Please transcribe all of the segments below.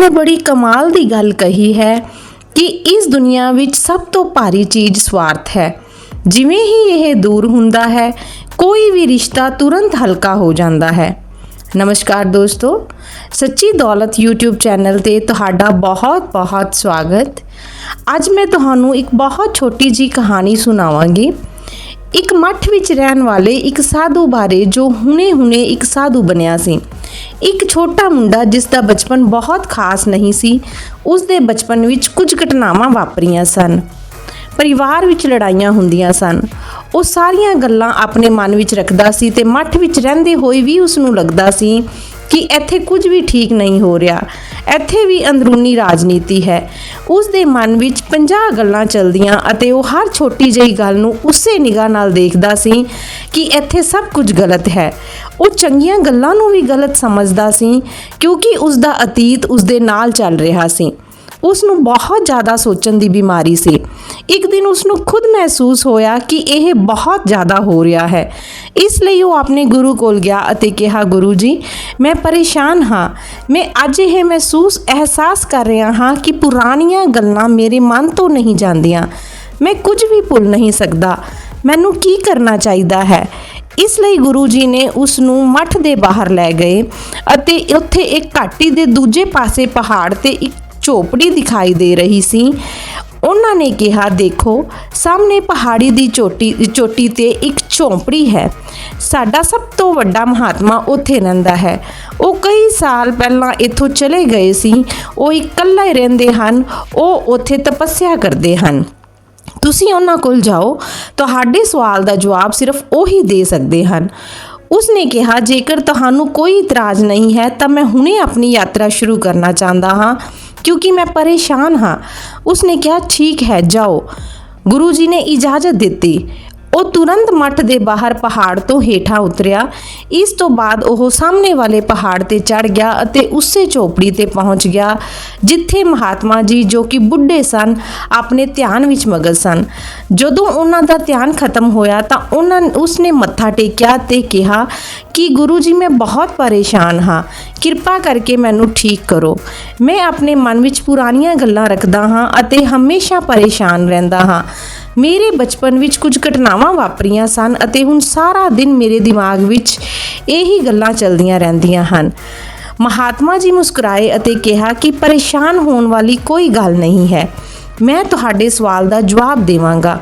ਨੇ ਬੜੀ ਕਮਾਲ ਦੀ ਗੱਲ ਕਹੀ ਹੈ ਕਿ ਇਸ ਦੁਨੀਆ ਵਿੱਚ ਸਭ ਤੋਂ ਭਾਰੀ ਚੀਜ਼ ਸਵਾਰਥ ਹੈ। ਜਿਵੇਂ ਹੀ ਇਹ ਦੂਰ ਹੁੰਦਾ ਹੈ, ਕੋਈ ਵੀ ਰਿਸ਼ਤਾ ਤੁਰੰਤ ਹਲਕਾ ਹੋ ਜਾਂਦਾ ਹੈ। ਨਮਸਕਾਰ ਦੋਸਤੋ, ਸੱਚੀ ਦੌਲਤ YouTube ਚੈਨਲ ਤੇ ਤੁਹਾਡਾ ਬਹੁਤ-ਬਹੁਤ ਸਵਾਗਤ। ਅੱਜ ਮੈਂ ਤੁਹਾਨੂੰ ਇੱਕ ਬਹੁਤ ਛੋਟੀ ਜੀ ਕਹਾਣੀ ਸੁਣਾਵਾਂਗੀ। ਇੱਕ ਮੱਠ ਵਿੱਚ ਰਹਿਣ ਵਾਲੇ ਇੱਕ ਸਾਧੂ ਬਾਰੇ ਜੋ ਹੁਣੇ-ਹੁਣੇ ਇੱਕ ਸਾਧੂ ਬਣਿਆ ਸੀ। ਇੱਕ ਛੋਟਾ ਮੁੰਡਾ ਜਿਸ ਦਾ ਬਚਪਨ ਬਹੁਤ ਖਾਸ ਨਹੀਂ ਸੀ, ਉਸ ਦੇ ਬਚਪਨ ਵਿੱਚ ਕੁਝ ਘਟਨਾਵਾਂ ਵਾਪਰੀਆਂ ਸਨ। ਪਰਿਵਾਰ ਵਿੱਚ ਲੜਾਈਆਂ ਹੁੰਦੀਆਂ ਸਨ। ਉਹ ਸਾਰੀਆਂ ਗੱਲਾਂ ਆਪਣੇ ਮਨ ਵਿੱਚ ਰੱਖਦਾ ਸੀ ਤੇ ਮੱਠ ਵਿੱਚ ਰਹਿੰਦੇ ਹੋਏ ਵੀ ਉਸ ਨੂੰ ਲੱਗਦਾ ਸੀ ਕਿ ਇੱਥੇ ਕੁਝ ਵੀ ਠੀਕ ਨਹੀਂ ਹੋ ਰਿਹਾ। ਇੱਥੇ ਵੀ ਅੰਦਰੂਨੀ ਰਾਜਨੀਤੀ ਹੈ। ਉਸ ਦੇ ਮਨ ਵਿੱਚ 50 ਗੱਲਾਂ ਚੱਲਦੀਆਂ ਅਤੇ ਉਹ ਹਰ ਛੋਟੀ ਜਿਹੀ ਗੱਲ ਨੂੰ ਉਸੇ ਨਿਗਾਹ ਨਾਲ ਦੇਖਦਾ ਸੀ ਕਿ ਇੱਥੇ ਸਭ ਕੁਝ ਗਲਤ ਹੈ। ਉਹ ਚੰਗੀਆਂ ਗੱਲਾਂ ਨੂੰ ਵੀ ਗਲਤ ਸਮਝਦਾ ਸੀ ਕਿਉਂਕਿ ਉਸ ਦਾ ਅਤੀਤ ਉਸ ਦੇ ਨਾਲ ਚੱਲ ਰਿਹਾ ਸੀ। ਉਸ ਨੂੰ ਬਹੁਤ ਜ਼ਿਆਦਾ ਸੋਚਣ ਦੀ ਬਿਮਾਰੀ ਸੀ। ਇੱਕ ਦਿਨ ਉਸ ਨੂੰ ਖੁਦ ਮਹਿਸੂਸ ਹੋਇਆ ਕਿ ਇਹ ਬਹੁਤ ਜ਼ਿਆਦਾ ਹੋ ਰਿਹਾ ਹੈ। ਇਸ ਲਈ ਉਹ ਆਪਣੇ ਗੁਰੂ ਕੋਲ ਗਿਆ ਅਤੇ ਕਿਹਾ, ਗੁਰੂ ਜੀ, ਮੈਂ ਪਰੇਸ਼ਾਨ ਹਾਂ। ਮੈਂ ਅੱਜ ਇਹ ਮਹਿਸੂਸ ਅਹਿਸਾਸ ਕਰ ਰਿਹਾ ਹਾਂ ਕਿ ਪੁਰਾਣੀਆਂ ਗੱਲਾਂ ਮੇਰੇ ਮਨ ਤੋਂ ਨਹੀਂ ਜਾਂਦੀਆਂ। ਮੈਂ ਕੁਝ ਵੀ ਭੁੱਲ ਨਹੀਂ ਸਕਦਾ। ਮੈਨੂੰ ਕੀ ਕਰਨਾ ਚਾਹੀਦਾ ਹੈ? ਇਸ ਲਈ ਗੁਰੂ ਜੀ ਨੇ ਉਸ ਨੂੰ ਮੱਠ ਦੇ ਬਾਹਰ ਲੈ ਗਏ ਅਤੇ ਉੱਥੇ ਇੱਕ ਘਾਟੀ ਦੇ ਦੂਜੇ ਪਾਸੇ ਪਹਾੜ ਤੇ ਇੱਕ ਝੋਪੜੀ ਦਿਖਾਈ ਦੇ ਰਹੀ ਸੀ। ਉਹਨਾਂ ਨੇ ਕਿਹਾ, ਦੇਖੋ, ਸਾਹਮਣੇ ਪਹਾੜੀ ਦੀ ਚੋਟੀ ਚੋਟੀ ਤੇ ਇੱਕ ਝੋਂਪੜੀ ਹੈ। ਸਾਡਾ ਸਭ ਤੋਂ ਵੱਡਾ ਮਹਾਤਮਾ ਉੱਥੇ ਰਹਿੰਦਾ ਹੈ। ਉਹ ਕਈ ਸਾਲ ਪਹਿਲਾਂ ਇੱਥੋਂ ਚਲੇ ਗਏ ਸੀ। ਉਹ ਇਕੱਲਾ ਹੀ ਰਹਿੰਦੇ ਹਨ। ਉਹ ਉੱਥੇ ਤਪੱਸਿਆ ਕਰਦੇ ਹਨ। ਤੁਸੀਂ ਉਹਨਾਂ ਕੋਲ ਜਾਓ। ਤੁਹਾਡੇ ਸਵਾਲ ਦਾ ਜਵਾਬ ਸਿਰਫ ਉਹੀ ਦੇ ਸਕਦੇ ਹਨ। ਉਸਨੇ ਕਿਹਾ ਜੇਕਰ ਤੁਹਾਨੂੰ ਕੋਈ ਇਤਰਾਜ਼ ਨਹੀਂ ਹੈ ਤਾਂ ਮੈਂ ਹੁਣੇ ਆਪਣੀ ਯਾਤਰਾ ਸ਼ੁਰੂ ਕਰਨਾ ਚਾਹੁੰਦਾ ਹਾਂ ਕਿਉਂਕਿ ਮੈਂ ਪਰੇਸ਼ਾਨ ਹਾਂ ਉਸਨੇ ਕਿਹਾ ਠੀਕ ਹੈ ਜਾਓ ਗੁਰੂ ਜੀ ਨੇ ਇਜਾਜ਼ਤ ਦਿੱਤੀ ਉਹ ਤੁਰੰਤ ਮੱਠ ਦੇ ਬਾਹਰ ਪਹਾੜ ਤੋਂ ਹੇਠਾਂ ਉਤਰਿਆ। ਇਸ ਤੋਂ ਬਾਅਦ ਉਹ ਸਾਹਮਣੇ ਵਾਲੇ ਪਹਾੜ ਤੇ ਚੜ ਗਿਆ ਅਤੇ ਉਸੇ ਝੋਪੜੀ ਤੇ ਪਹੁੰਚ ਗਿਆ, ਜਿੱਥੇ ਮਹਾਤਮਾ ਜੀ ਜੋ ਕਿ ਬੁੱਢੇ ਸਨ, ਆਪਣੇ ਧਿਆਨ ਵਿੱਚ ਮਗਨ ਸਨ। ਜਦੋਂ ਉਹਨਾਂ ਦਾ ਧਿਆਨ ਖਤਮ ਹੋਇਆ ਤਾਂ ਉਹਨਾਂ ਉਸਨੇ ਮੱਥਾ ਟੇਕਿਆ ਤੇ ਕਿਹਾ ਕਿ ਗੁਰੂ ਜੀ, ਮੈਂ ਬਹੁਤ ਪਰੇਸ਼ਾਨ ਹਾਂ। ਕਿਰਪਾ ਕਰਕੇ ਮੈਨੂੰ ਠੀਕ ਕਰੋ। ਮੈਂ ਆਪਣੇ ਮਨ ਵਿੱਚ ਪੁਰਾਣੀਆਂ ਗੱਲਾਂ ਰੱਖਦਾ ਹਾਂ ਅਤੇ ਹਮੇਸ਼ਾ ਪਰੇਸ਼ਾਨ ਰਹਿੰਦਾ ਹਾਂ। ਮੇਰੇ ਬਚਪਨ ਵਿੱਚ ਕੁਝ ਘਟਨਾਵਾਂ ਵਾਪਰੀਆਂ ਸਨ ਅਤੇ ਹੁਣ ਸਾਰਾ ਦਿਨ ਮੇਰੇ ਦਿਮਾਗ ਵਿੱਚ ਇਹੀ ਗੱਲਾਂ ਚੱਲਦੀਆਂ ਰਹਿੰਦੀਆਂ ਹਨ। ਮਹਾਤਮਾ ਜੀ ਮੁਸਕਰਾਏ ਅਤੇ ਕਿਹਾ ਕਿ ਪਰੇਸ਼ਾਨ ਹੋਣ ਵਾਲੀ ਕੋਈ ਗੱਲ ਨਹੀਂ ਹੈ। ਮੈਂ ਤੁਹਾਡੇ ਸਵਾਲ ਦਾ ਜਵਾਬ ਦੇਵਾਂਗਾ।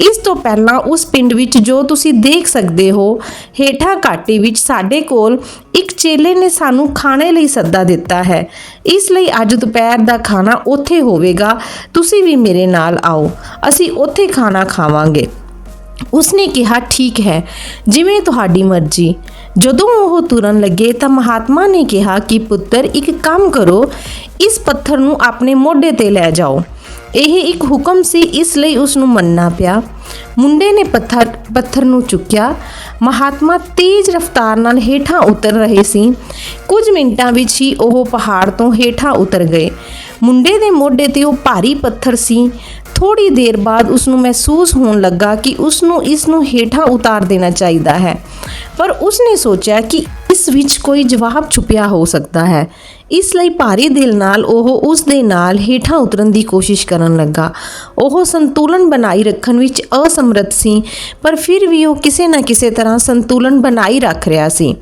ਇਸ ਤੋਂ ਪਹਿਲਾਂ ਉਸ ਪਿੰਡ ਵਿੱਚ ਜੋ ਤੁਸੀਂ ਦੇਖ ਸਕਦੇ ਹੋ, ਹੇਠਾਂ ਘਾਟੀ ਵਿੱਚ ਸਾਡੇ ਕੋਲ ਇੱਕ ਚੇਲੇ ਨੇ ਸਾਨੂੰ ਖਾਣੇ ਲਈ ਸੱਦਾ ਦਿੱਤਾ ਹੈ। ਇਸ ਲਈ ਅੱਜ ਦੁਪਹਿਰ ਦਾ ਖਾਣਾ ਉੱਥੇ ਹੋਵੇਗਾ। ਤੁਸੀਂ ਵੀ ਮੇਰੇ ਨਾਲ ਆਓ। ਅਸੀਂ ਉੱਥੇ ਖਾਣਾ ਖਾਵਾਂਗੇ। ਉਸਨੇ ਕਿਹਾ, ਠੀਕ ਹੈ। ਜਿਵੇਂ ਤੁਹਾਡੀ ਮਰਜ਼ੀ। ਜਦੋਂ ਉਹ ਤੁਰਨ ਲੱਗੇ ਤਾਂ ਮਹਾਤਮਾ ਨੇ ਕਿਹਾ ਕਿ ਪੁੱਤਰ, ਇੱਕ ਕੰਮ ਕਰੋ। ਇਸ ਪੱਥਰ ਨੂੰ ਆਪਣੇ ਮੋਢੇ ਤੇ ਲੈ ਜਾਓ। ਇਹ ਇੱਕ ਹੁਕਮ ਸੀ, ਇਸ ਲਈ ਉਸ ਨੂੰ ਮੰਨਣਾ ਪਿਆ। ਮੁੰਡੇ ਨੇ ਪੱਥਰ ਪੱਥਰ ਨੂੰ ਚੁੱਕਿਆ। ਮਹਾਤਮਾ ਤੇਜ਼ ਰਫ਼ਤਾਰ ਨਾਲ ਹੇਠਾਂ ਉਤਰ ਰਹੇ ਸੀ। ਕੁਝ ਮਿੰਟਾਂ ਵਿੱਚ ਹੀ ਉਹ ਪਹਾੜ ਤੋਂ ਹੇਠਾਂ ਉਤਰ ਗਏ। ਮੁੰਡੇ ਦੇ ਮੋਢੇ ਤੇ ਉਹ ਭਾਰੀ ਪੱਥਰ ਸੀ। ਥੋੜੀ ਦੇਰ ਬਾਅਦ ਉਸ ਨੂੰ ਮਹਿਸੂਸ ਹੋਣ ਲੱਗਾ ਕਿ ਉਸ ਨੂੰ ਇਸ ਨੂੰ ਹੇਠਾਂ ਉਤਾਰ ਦੇਣਾ ਚਾਹੀਦਾ ਹੈ। ਪਰ ਉਸ ਨੇ ਸੋਚਿਆ ਕਿ ਇਸ ਵਿੱਚ ਕੋਈ ਜਵਾਬ ਛੁਪਿਆ ਹੋ ਸਕਦਾ ਹੈ। ਇਸ ਲਈ ਭਾਰੀ ਦਿਲ ਨਾਲ ਉਹ ਉਸ ਦੇ ਨਾਲ ਹੇਠਾਂ ਉਤਰਨ ਦੀ ਕੋਸ਼ਿਸ਼ ਕਰਨ ਲੱਗਾ। ਉਹ ਸੰਤੁਲਨ ਬਣਾਈ ਰੱਖਣ ਵਿੱਚ ਅਸਮਰੱਥ ਸੀ, ਪਰ ਫਿਰ ਵੀ ਉਹ ਕਿਸੇ ਨਾ ਕਿਸੇ ਤਰ੍ਹਾਂ ਸੰਤੁਲਨ ਬਣਾਈ ਰੱਖ ਰਿਹਾ ਸੀ।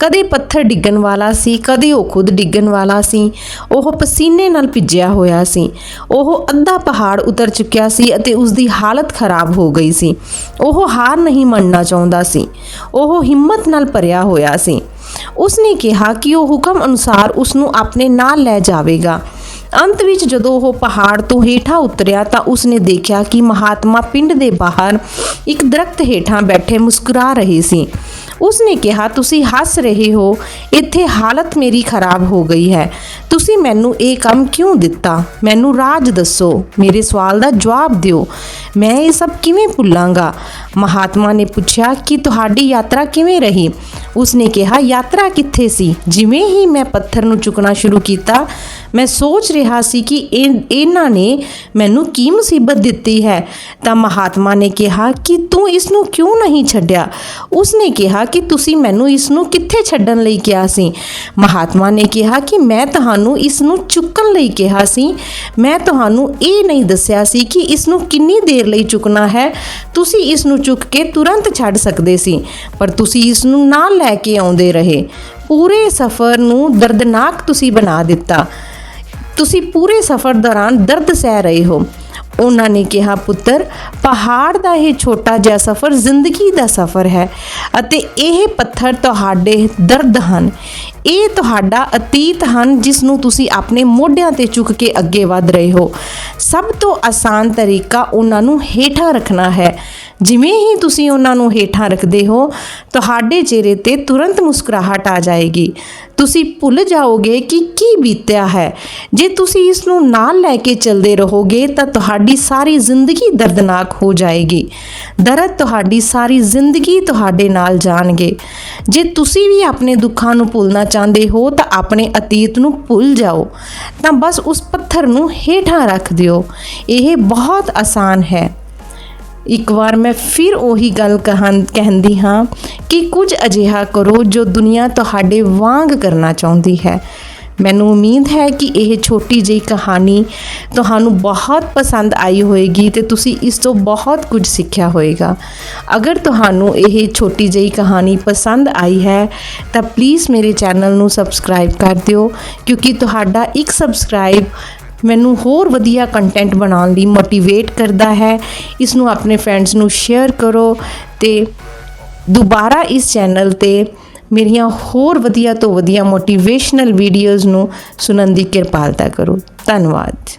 ਕਦੇ ਪੱਥਰ ਡਿੱਗਣ ਵਾਲਾ ਸੀ, ਕਦੇ ਉਹ ਖੁਦ ਡਿੱਗਣ ਵਾਲਾ ਸੀ। ਉਹ ਪਸੀਨੇ ਨਾਲ ਭਿੱਜਿਆ ਹੋਇਆ ਸੀ। ਉਹ ਅੱਧਾ ਪਹਾੜ ਉਤਰ ਚੁੱਕਿਆ ਸੀ ਅਤੇ ਉਸ ਦੀ ਹਾਲਤ ਖਰਾਬ ਹੋ ਗਈ ਸੀ। ਉਹ ਹਾਰ ਨਹੀਂ ਮੰਨਣਾ ਚਾਹੁੰਦਾ ਸੀ। ਉਹ ਹਿੰਮਤ ਨਾਲ ਭਰਿਆ ਹੋਇਆ ਸੀ। ਉਸਨੇ ਕਿਹਾ ਕਿ ਉਹ ਹੁਕਮ ਅਨੁਸਾਰ ਉਸ ਨੂੰ ਆਪਣੇ ਨਾਲ ਲੈ ਜਾਵੇਗਾ। ਅੰਤ ਵਿੱਚ ਜਦੋਂ ਉਹ ਪਹਾੜ ਤੋਂ ਹੇਠਾਂ ਉਤਰਿਆ ਤਾਂ ਉਸਨੇ ਦੇਖਿਆ ਕਿ ਮਹਾਤਮਾ ਪਿੰਡ ਦੇ ਬਾਹਰ ਇੱਕ ਦਰਖਤ ਹੇਠਾਂ ਬੈਠੇ ਮੁਸਕਰਾ ਰਹੇ ਸੀ। ਉਸਨੇ ਕਿਹਾ, ਤੁਸੀਂ ਹੱਸ ਰਹੇ ਹੋ। ਇੱਥੇ ਹਾਲਤ ਮੇਰੀ ਖਰਾਬ ਹੋ ਗਈ ਹੈ। ਤੁਸੀਂ ਮੈਨੂੰ ਇਹ ਕੰਮ ਕਿਉਂ ਦਿੱਤਾ? ਮੈਨੂੰ ਰਾਜ ਦੱਸੋ। ਮੇਰੇ ਸਵਾਲ ਦਾ ਜਵਾਬ ਦਿਓ। ਮੈਂ ਇਹ ਸਭ ਕਿਵੇਂ ਭੁੱਲਾਂਗਾ? ਮਹਾਤਮਾ ਨੇ ਪੁੱਛਿਆ ਕਿ ਤੁਹਾਡੀ ਯਾਤਰਾ ਕਿਵੇਂ ਰਹੀ? ਉਸਨੇ ਕਿਹਾ, ਯਾਤਰਾ ਕਿੱਥੇ ਸੀ? ਜਿਵੇਂ ਹੀ ਮੈਂ ਪੱਥਰ ਨੂੰ ਚੁੱਕਣਾ ਸ਼ੁਰੂ ਕੀਤਾ, ਮੈਂ ਸੋਚ ਰਿਹਾ ਸੀ ਕਿ ਇਹਨਾਂ ਨੇ ਮੈਨੂੰ ਕੀ ਮੁਸੀਬਤ ਦਿੱਤੀ ਹੈ? ਤਾਂ ਮਹਾਤਮਾ ਨੇ ਕਿਹਾ, ਕਿ ਤੂੰ ਇਸ ਨੂੰ ਕਿਉਂ ਨਹੀਂ ਛੱਡਿਆ? ਉਸਨੇ ਕਿਹਾ, ਕਿ ਤੁਸੀਂ ਮੈਨੂੰ ਇਸ ਨੂੰ ਕਿੱਥੇ ਛੱਡਣ ਲਈ ਕਿਹਾ ਸੀ? ਮਹਾਤਮਾ ਨੇ ਕਿਹਾ, ਕਿ ਮੈਂ ਤੁਹਾਨੂੰ ਇਸ ਨੂੰ ਚੁੱਕਣ ਲਈ ਕਿਹਾ ਸੀ। ਮੈਂ ਤੁਹਾਨੂੰ ਇਹ ਨਹੀਂ ਦੱਸਿਆ ਸੀ ਕਿ ਇਸ ਨੂੰ ਕਿੰਨੀ ਦੇਰ ਲਈ ਚੁੱਕਣਾ ਹੈ। ਤੁਸੀਂ ਇਸ ਨੂੰ ਚੁੱਕ ਕੇ ਤੁਰੰਤ ਛੱਡ ਸਕਦੇ ਸੀ, ਪਰ ਤੁਸੀਂ ਇਸ ਨੂੰ ਨਾਲ ਲੈ ਕੇ ਆਉਂਦੇ ਰਹੇ। ਪੂਰੇ ਸਫ਼ਰ ਨੂੰ ਦਰਦਨਾਕ ਤੁਸੀਂ ਬਣਾ ਦਿੱਤਾ। ਤੁਸੀਂ ਪੂਰੇ ਸਫ਼ਰ ਦੌਰਾਨ ਦਰਦ ਸਹਿ ਰਹੇ ਹੋ। ਉਹਨਾਂ ਨੇ ਕਿਹਾ, ਪੁੱਤਰ, ਪਹਾੜ ਦਾ ਇਹ ਛੋਟਾ ਜਿਹਾ ਸਫ਼ਰ ਜ਼ਿੰਦਗੀ ਦਾ ਸਫ਼ਰ ਹੈ ਅਤੇ ਇਹ ਪੱਥਰ ਤੁਹਾਡੇ ਦਰਦ ਹਨ। ਇਹ ਤੁਹਾਡਾ ਅਤੀਤ ਹਨ, ਜਿਸ ਨੂੰ ਤੁਸੀਂ ਆਪਣੇ ਮੋਢਿਆਂ ਤੇ ਚੁੱਕ ਕੇ ਅੱਗੇ ਵਧ ਰਹੇ ਹੋ। ਸਭ ਤੋਂ ਆਸਾਨ ਤਰੀਕਾ ਉਹਨਾਂ ਨੂੰ ਹੇਠਾਂ ਰੱਖਣਾ ਹੈ। ਜਿਵੇਂ ਹੀ ਤੁਸੀਂ ਉਹਨਾਂ ਨੂੰ ਹੇਠਾਂ ਰੱਖਦੇ ਹੋ, ਤੁਹਾਡੇ ਚਿਹਰੇ ਤੇ ਤੁਰੰਤ ਮੁਸਕਰਾਹਟ ਆ ਜਾਏਗੀ। ਤੁਸੀਂ ਭੁੱਲ ਜਾਓਗੇ ਕਿ ਕੀ ਬੀਤਿਆ ਹੈ। ਜੇ ਤੁਸੀਂ ਇਸ ਨੂੰ ਨਾਲ ਲੈ ਕੇ ਚੱਲਦੇ ਰਹੋਗੇ, ਤਾਂ ਤੁਹਾਡੀ ਸਾਰੀ ਜ਼ਿੰਦਗੀ ਦਰਦਨਾਕ ਹੋ ਜਾਏਗੀ। ਦਰਦ ਤੁਹਾਡੀ ਸਾਰੀ ਜ਼ਿੰਦਗੀ ਤੁਹਾਡੇ ਨਾਲ ਜਾਣਗੇ। ਜੇ ਤੁਸੀਂ ਵੀ ਆਪਣੇ ਦੁੱਖਾਂ ਨੂੰ ਭੁੱਲਣਾ ਚਾਹੁੰਦੇ ਹੋ ਤਾਂ ਆਪਣੇ ਅਤੀਤ ਨੂੰ ਭੁੱਲ ਜਾਓ। ਤਾਂ ਬਸ ਉਸ ਪੱਥਰ ਨੂੰ ਹੇਠਾਂ ਰੱਖ ਦਿਓ। ਇਹ ਬਹੁਤ ਆਸਾਨ ਹੈ। ਇੱਕ ਵਾਰ ਮੈਂ ਫਿਰ ਉਹੀ ਗੱਲ ਕਹਾਂ, ਕਹਿੰਦੀ ਹਾਂ ਕਿ ਕੁਝ ਅਜਿਹਾ ਕਰੋ ਜੋ ਦੁਨੀਆ ਤੁਹਾਡੇ ਵਾਂਗ ਕਰਨਾ ਚਾਹੁੰਦੀ ਹੈ। ਮੈਨੂੰ ਉਮੀਦ ਹੈ ਕਿ ਇਹ ਛੋਟੀ ਜਿਹੀ ਕਹਾਣੀ ਤੁਹਾਨੂੰ ਬਹੁਤ ਪਸੰਦ ਆਈ ਹੋਵੇਗੀ ਤੇ ਤੁਸੀਂ ਇਸ ਤੋਂ ਬਹੁਤ ਕੁਝ ਸਿੱਖਿਆ ਹੋਵੇਗਾ ਅਗਰ ਤੁਹਾਨੂੰ ਇਹ ਛੋਟੀ ਜਿਹੀ ਕਹਾਣੀ ਪਸੰਦ ਆਈ ਹੈ, ਤਾਂ ਪਲੀਜ਼ ਮੇਰੇ ਚੈਨਲ ਨੂੰ ਸਬਸਕ੍ਰਾਈਬ ਕਰ ਦਿਓ, ਕਿਉਂਕਿ ਤੁਹਾਡਾ ਇੱਕ ਸਬਸਕ੍ਰਾਈਬ ਮੈਨੂੰ ਹੋਰ ਵਧੀਆ ਕੰਟੈਂਟ ਬਣਾਉਣ ਲਈ ਮੋਟੀਵੇਟ ਕਰਦਾ ਹੈ। ਇਸ ਨੂੰ ਆਪਣੇ ਫਰੈਂਡਸ ਨੂੰ ਸ਼ੇਅਰ ਕਰੋ ਤੇ ਦੁਬਾਰਾ ਇਸ ਚੈਨਲ ਤੇ ਮੇਰੀਆਂ ਹੋਰ ਵਧੀਆ ਤੋਂ ਵਧੀਆ ਮੋਟੀਵੇਸ਼ਨਲ ਵੀਡੀਓਜ਼ ਨੂੰ ਸੁਣਨ ਦੀ ਕਿਰਪਾਲਤਾ ਕਰੋ। ਧੰਨਵਾਦ।